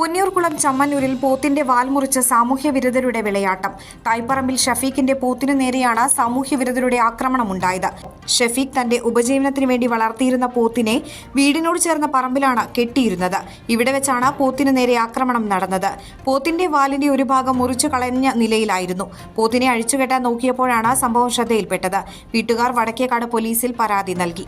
പുന്നൂർകുളം ചമ്മന്നൂരിൽ പോത്തിന്റെ വാൽ മുറിച്ച സാമൂഹ്യ വിരുദ്ധരുടെ വിളയാട്ടം. തായ്പറമ്പിൽ ഷഫീഖിന്റെ പോത്തിനു നേരെയാണ് സാമൂഹ്യ വിരുദ്ധരുടെ ആക്രമണമുണ്ടായത്. ഷഫീഖ് തന്റെ ഉപജീവനത്തിന് വേണ്ടി വളർത്തിയിരുന്ന പോത്തിനെ വീടിനോട് ചേർന്ന പറമ്പിലാണ് കെട്ടിയിരുന്നത്. ഇവിടെ വെച്ചാണ് പോത്തിനു നേരെ ആക്രമണം നടന്നത്. പോത്തിന്റെ വാലിന്റെ ഒരു ഭാഗം മുറിച്ചു കളഞ്ഞ നിലയിലായിരുന്നു. പോത്തിനെ അഴിച്ചുകെട്ടാൻ നോക്കിയപ്പോഴാണ് സംഭവം ശ്രദ്ധയിൽപ്പെട്ടത്. വീട്ടുകാർ വടക്കേക്കാട് പോലീസിൽ പരാതി നൽകി.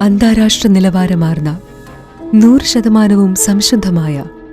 അന്താരാഷ്ട്ര നിലവാരമാർന്ന നൂറ് ശതമാനവും സംശുദ്ധമായ